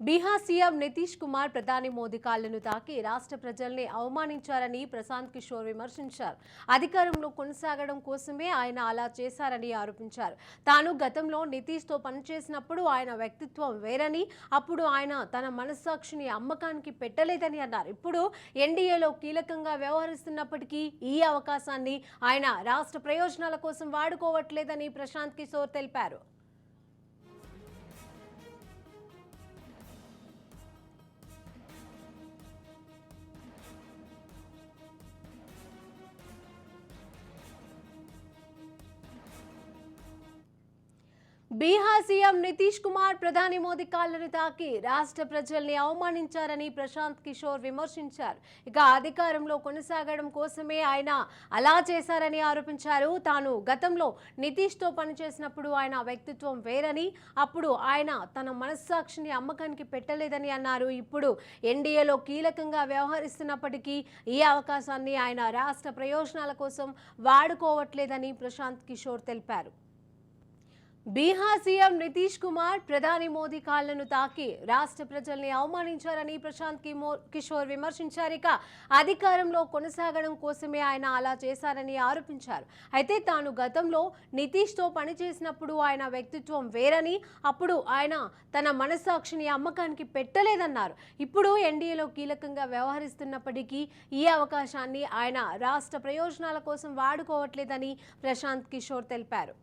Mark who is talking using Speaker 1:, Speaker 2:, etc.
Speaker 1: Bihar CM Nitish Kumar ప్రధాని మోదీ కాళ్ళను తాకి రాష్ట్ర ప్రజల్ని అవమానించారని ప్రశాంత్ కిషోర్ విమర్శించారు. అధికారంలో కొనసాగడం కోసమే ఆయన అలా చేశారని ఆరోపించారు. తాను గతంలో నితీష్తో పనిచేసినప్పుడు ఆయన వ్యక్తిత్వం వేరని అప్పుడు ఆయన తన మనస్సాక్షిని అమ్మకానికి పెట్టలేదని అన్నారు. ఇప్పుడు ఎన్డీఏలో కీలకంగా వ్యవహరిస్తున్నప్పటికీ ఈ అవకాశాన్ని ఆయన రాష్ట్ర ప్రయోజనాల కోసం వాడుకోవట్లేదని ప్రశాంత్ కిషోర్ తెలిపారు. బీహార్ సీఎం నితీష్ కుమార్ ప్రధాని మోదీ కాళ్ళను తాకి రాష్ట్ర ప్రజల్ని అవమానించారని ప్రశాంత్ కిషోర్ విమర్శించారు. ఇక అధికారంలో కొనసాగడం కోసమే ఆయన అలా చేశారని ఆరోపించారు. తాను గతంలో నితీష్తో పనిచేసినప్పుడు ఆయన వ్యక్తిత్వం వేరని అప్పుడు ఆయన తన మనస్సాక్షిని అమ్మకానికి పెట్టలేదని అన్నారు. ఇప్పుడు ఎన్డీఏలో కీలకంగా వ్యవహరిస్తున్నప్పటికీ ఈ అవకాశాన్ని ఆయన రాష్ట్ర ప్రయోజనాల కోసం వాడుకోవట్లేదని ప్రశాంత్ కిషోర్ తెలిపారు. బీహార్ సీఎం నితీష్ కుమార్ ప్రధాని మోదీ కాళ్ళను తాకి రాష్ట్ర ప్రజల్ని అవమానించారని ప్రశాంత్ కిషోర్ విమర్శించారు. ఇక అధికారంలో కొనసాగడం కోసమే ఆయన అలా చేశారని ఆరోపించారు. అయితే తాను గతంలో నితీష్తో పనిచేసినప్పుడు ఆయన వ్యక్తిత్వం వేరని అప్పుడు ఆయన తన మనస్సాక్షిని అమ్మకానికి పెట్టలేదన్నారు. ఇప్పుడు ఎన్డీఏలో కీలకంగా వ్యవహరిస్తున్నప్పటికీ ఈ అవకాశాన్ని ఆయన రాష్ట్ర ప్రయోజనాల కోసం వాడుకోవట్లేదని ప్రశాంత్ కిషోర్ తెలిపారు.